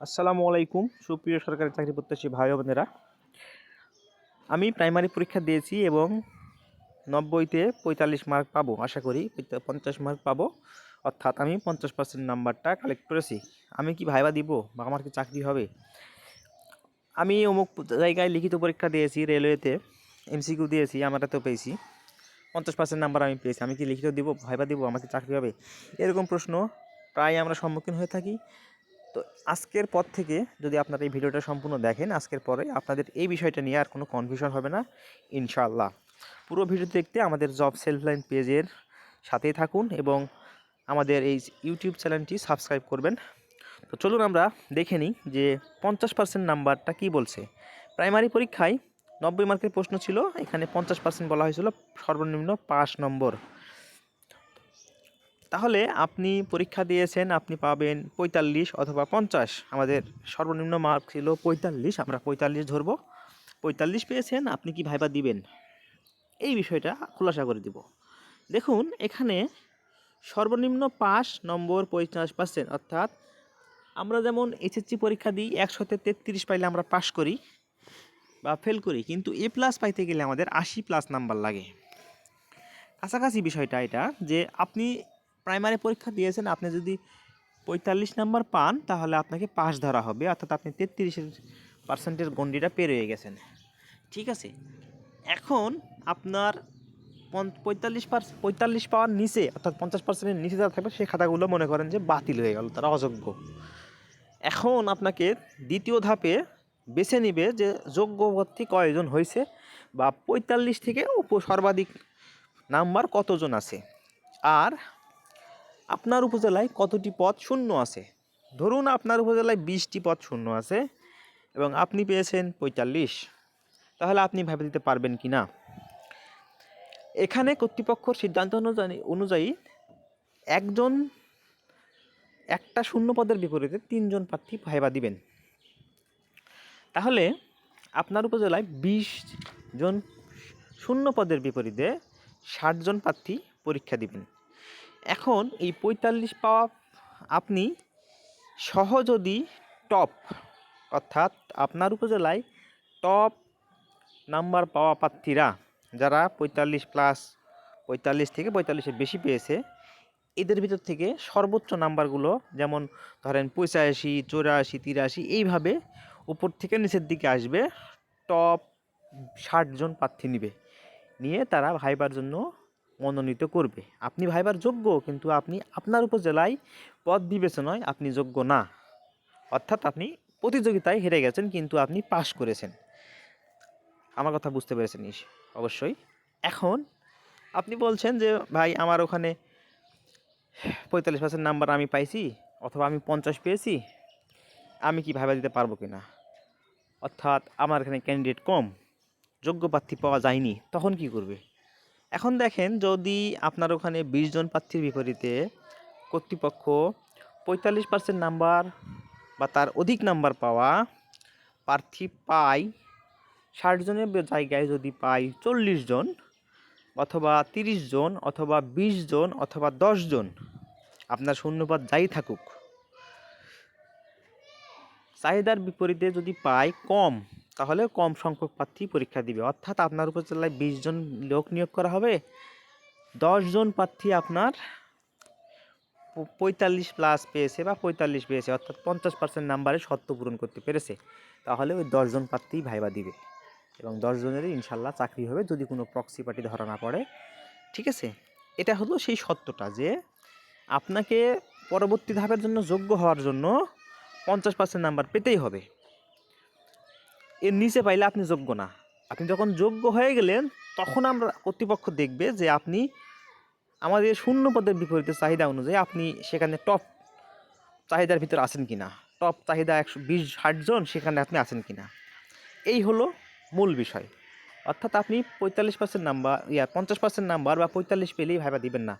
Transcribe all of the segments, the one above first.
আসসালামু আলাইকুম। সুপ্রিয় সরকারি চাকরি প্রত্যাশী ভাই বোনেরা, আমি প্রাইমারি পরীক্ষা দিয়েছি এবং নব্বইতে পঁয়তাল্লিশ মার্ক পাবো, আশা করি পঞ্চাশ মার্ক পাবো। অর্থাৎ আমি পঞ্চাশ পার্সেন্ট নাম্বারটা কালেক্ট করেছি। আমি কি ভাইবা দিব বা আমার কি চাকরি হবে? আমি অমুক জায়গায় লিখিত পরীক্ষা দিয়েছি, রেলওয়েতে এমসিকিউ দিয়েছি আমরা তো পেয়েছি। পঞ্চাশ পার্সেন্ট নাম্বার আমি পেয়েছি। আমি কি লিখিত দিব, ভাইবা দিব আমাকে চাকরি হবে? এরকম প্রশ্ন প্রায় আমরা সম্মুখীন হয়ে থাকি। তো আজকের পর থেকে যদি আপনারা এই ভিডিওটা সম্পূর্ণ দেখেন, আজকের পরে আপনাদের এই বিষয়টা নিয়ে আর কোনো কনফিউশন হবে না, ইনশাআল্লাহ। পুরো ভিডিও দেখতে আমাদের জব সেলফলাইন পেজের সাথেই থাকুন এবং আমাদের এই ইউটিউব চ্যানেলটি সাবস্ক্রাইব করবেন। তো চলুন আমরা দেখে নিই যে পঞ্চাশ পার্সেন্ট নাম্বারটা কী বলছে। প্রাইমারি পরীক্ষায় নব্বই মার্কের প্রশ্ন ছিল, এখানে পঞ্চাশ পার্সেন্ট বলা হয়েছিল, সর্বনিম্ন পাঁচ নম্বর। তাহলে আপনি পরীক্ষা দিয়েছেন, আপনি পাবেন পঁয়তাল্লিশ অথবা পঞ্চাশ। আমাদের সর্বনিম্ন মার্ক ছিল পঁয়তাল্লিশ, আমরা পঁয়তাল্লিশ ধরবো। পঁয়তাল্লিশ পেয়েছেন, আপনি কি ভাইবা দিবেন? এই বিষয়টা খোলাসা করে দিব। দেখুন, এখানে সর্বনিম্ন পাস নম্বর পঞ্চাশ পার্সেন্ট অর্থাৎ আমরা যেমন এইচএসসি পরীক্ষা দিই, একশোতে তেত্রিশ পাইলে আমরা পাস করি বা ফেল করি, কিন্তু এ প্লাস পাইতে গেলে আমাদের আশি প্লাস নাম্বার লাগে। কাছাকাছি বিষয়টা এটা যে আপনি প্রাইমারি পরীক্ষা দিয়েছেন, আপনি যদি পঁয়তাল্লিশ নাম্বার পান, তাহলে আপনাকে পাশ ধরা হবে। অর্থাৎ আপনি তেত্রিশের পার্সেন্টের গন্ডিটা পেরিয়ে গেছেন। ঠিক আছে? এখন আপনার পন- পঁয়তাল্লিশ পার্স পঁয়তাল্লিশ পাওয়ার নিচে, অর্থাৎ পঞ্চাশ পার্সেন্টের নিচে যারা থাকবে, সেই খাতাগুলো মনে করেন যে বাতিল হয়ে গেল, তারা অযোগ্য। এখন আপনাকে দ্বিতীয় ধাপে বেছে নিবে যে যোগ্য কয়জন হয়েছে বা পঁয়তাল্লিশ থেকে উপ সর্বাধিক নাম্বার কতজন আছে। আর আপনার উপজেলায় কতটি পদ শূন্য আছে? ধরুন আপনার উপজেলায় বিশটি পদ শূন্য আছে এবং আপনি পেয়েছেন পঁয়তাল্লিশ। তাহলে আপনি ভেবে দিতে পারবেন কি না? এখানে কর্তৃপক্ষর সিদ্ধান্ত অনুযায়ী অনুযায়ী একজন, একটা শূন্য পদের বিপরীতে তিনজন প্রার্থী ভাইবা দিবেন। তাহলে আপনার উপজেলায় বিশ জন শূন্য পদের বিপরীতে ষাট জন প্রার্থী পরীক্ষা দিবেন। এখন এই পঁয়তাল্লিশ পাওয়া আপনি সহ যদি টপ, অর্থাৎ আপনার উপজেলায় টপ নাম্বার পাওয়া প্রার্থীরা যারা পঁয়তাল্লিশ প্লাস পঁয়তাল্লিশ থেকে পঁয়তাল্লিশের বেশি পেয়েছে, এদের ভিতর থেকে সর্বোচ্চ নাম্বারগুলো যেমন ধরেন পঁচাশি, চৌরাশি, তিরাশি, এইভাবে উপর থেকে নিচের দিকে আসবে, টপ ষাটজন প্রার্থী নিবে। নিয়ে তারা ভাইবার জন্য মনোনীত করবে। আপনি ভাইবার যোগ্য, কিন্তু আপনি আপনার উপজেলায় পদ বিবেচনায় আপনি যোগ্য না। অর্থাৎ আপনি প্রতিযোগিতায় হেরে গেছেন, কিন্তু আপনি পাশ করেছেন। আমার কথা বুঝতে পেরেছেন অবশ্যই। এখন আপনি বলছেন যে, ভাই, আমার ওখানে পঁয়তাল্লিশ পার্সেন্ট নাম্বার আমি পাইছি, অথবা আমি পঞ্চাশ পেয়েছি, আমি কি ভাইবা দিতে পারব কি না অর্থাৎ আমার এখানে ক্যান্ডিডেট কম, যোগ্য প্রার্থী পাওয়া যায়নি, তখন কি করবে? এখন দেখেন যদি আপনার ওখানে বিশ জন প্রার্থীর বিপরীতে কর্তৃপক্ষ পঁয়তাল্লিশ পার্সেন্ট নাম্বার বা তার অধিক নাম্বার পাওয়া প্রার্থী পায় ষাট জনের জায়গায় যদি পাই চল্লিশ জন অথবা তিরিশ জন অথবা বিশ জন অথবা দশ জন, আপনার শূন্যপদ যাই থাকুক। চাহিদার বিপরীতে যদি পাই কম তাহলে কম সংখ্যক প্রার্থী পরীক্ষা দিবে। অর্থাৎ আপনার উপজেলায় বিশ জন লোক নিয়োগ করা হবে। জন প্রার্থী আপনার পঁয়তাল্লিশ প্লাস পেয়েছে বা পঁয়তাল্লিশ পেয়েছে, অর্থাৎ পঞ্চাশ পার্সেন্ট নাম্বারে শর্ত পূরণ করতে পেরেছে। তাহলে ওই দশজন প্রার্থী ভাইবা দিবে এবং দশজনেরই ইনশাল্লাহ চাকরি হবে যদি কোনো প্রক্সি পার্টি ধরা না পড়ে। ঠিক আছে? এটা হলো সেই সত্যটা যে আপনাকে পরবর্তী ধাপের জন্য যোগ্য হওয়ার জন্য পঞ্চাশ পার্সেন্ট নাম্বার পেতেই হবে। এর নিচে পাইলে আপনি যোগ্য না। আপনি যখন যোগ্য হয়ে গেলেন, তখন আমরা কর্তৃপক্ষ দেখবে যে আপনি আমাদের শূন্য পদের বিপরীতে চাহিদা অনুযায়ী আপনি সেখানে টপ চাহিদার ভিতরে আছেন কি না টপ চাহিদা একশো বিশ, ষাট জন, সেখানে আপনি আছেন কি না এই হলো মূল বিষয়। অর্থাৎ আপনি পঁয়তাল্লিশ পার্সেন্ট নাম্বার ইয়া, পঞ্চাশ পার্সেন্ট নাম্বার বা পঁয়তাল্লিশ পেলেই ভাইবা দিবেন না।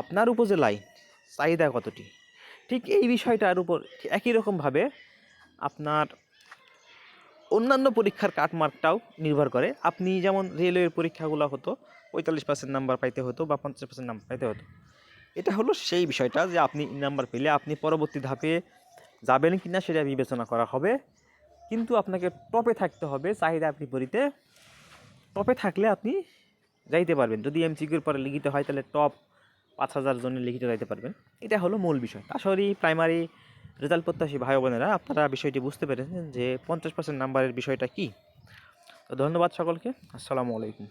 আপনার উপজেলায় চাহিদা কতটি? ঠিক এই বিষয়টার উপর একই রকমভাবে আপনার অন্যান্য পরীক্ষার কাটমার্কটাও নির্ভর করে। আপনি যেমন রেলওয়ের পরীক্ষাগুলো হতো, পঁয়তাল্লিশ পার্সেন্ট নাম্বার পাইতে হতো বা পঞ্চাশ পার্সেন্ট নাম্বার পাইতে হতো। এটা হলো সেই বিষয়টা যে আপনি নাম্বার পেলে আপনি পরবর্তী ধাপে যাবেন কি না সেটা বিবেচনা করা হবে। কিন্তু আপনাকে টপে থাকতে হবে, চাহিদা বিপরীতে টপে থাকলে আপনি যাইতে পারবেন। যদি এমসিকিউর পরে লিখিত হয় তাহলে টপ পাঁচ হাজার জনের লিখিত যাইতে পারবেন। এটা হলো মূল বিষয়। আসলে প্রাইমারি রেজাল্ট প্রত্যাশী ভাই বোনেরা, আপনারা বিষয়টি বুঝতে পেরেছেন যে পঞ্চাশ পার্সেন্ট নাম্বারের বিষয়টা কী। তো ধন্যবাদ সকলকে, আসসালামু আলাইকুম।